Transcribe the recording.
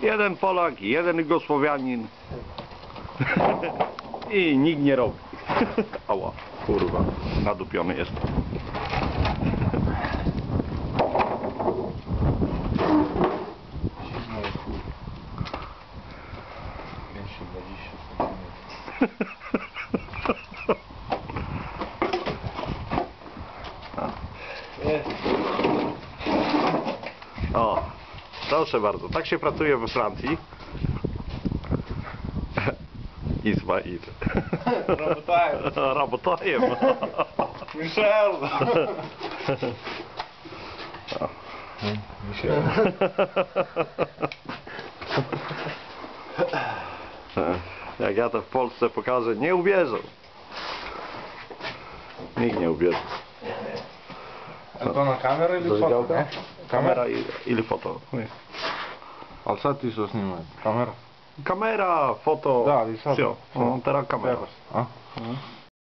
Jeden Polak, jeden Jugosłowianin. I nikt nie robi. Ała, kurwa, nadupiony jestem. Zimno jest chuj. 520 cm. Jest. O, proszę bardzo, tak się pracuje we Francji. Ismail. Работаем. Работаем. Michel! Michel. Jak ja to w Polsce pokażę, nie uwierzą. Nikt nie uwierzy. Это на камера или фото? Зажигалка? kamera i, ili foto. Ne. Ali sad ti što snimaj. Kamera? Kamera, foto, da, ali sad, sve. Sve. Sve. Sve. Sve. Sve. Sve.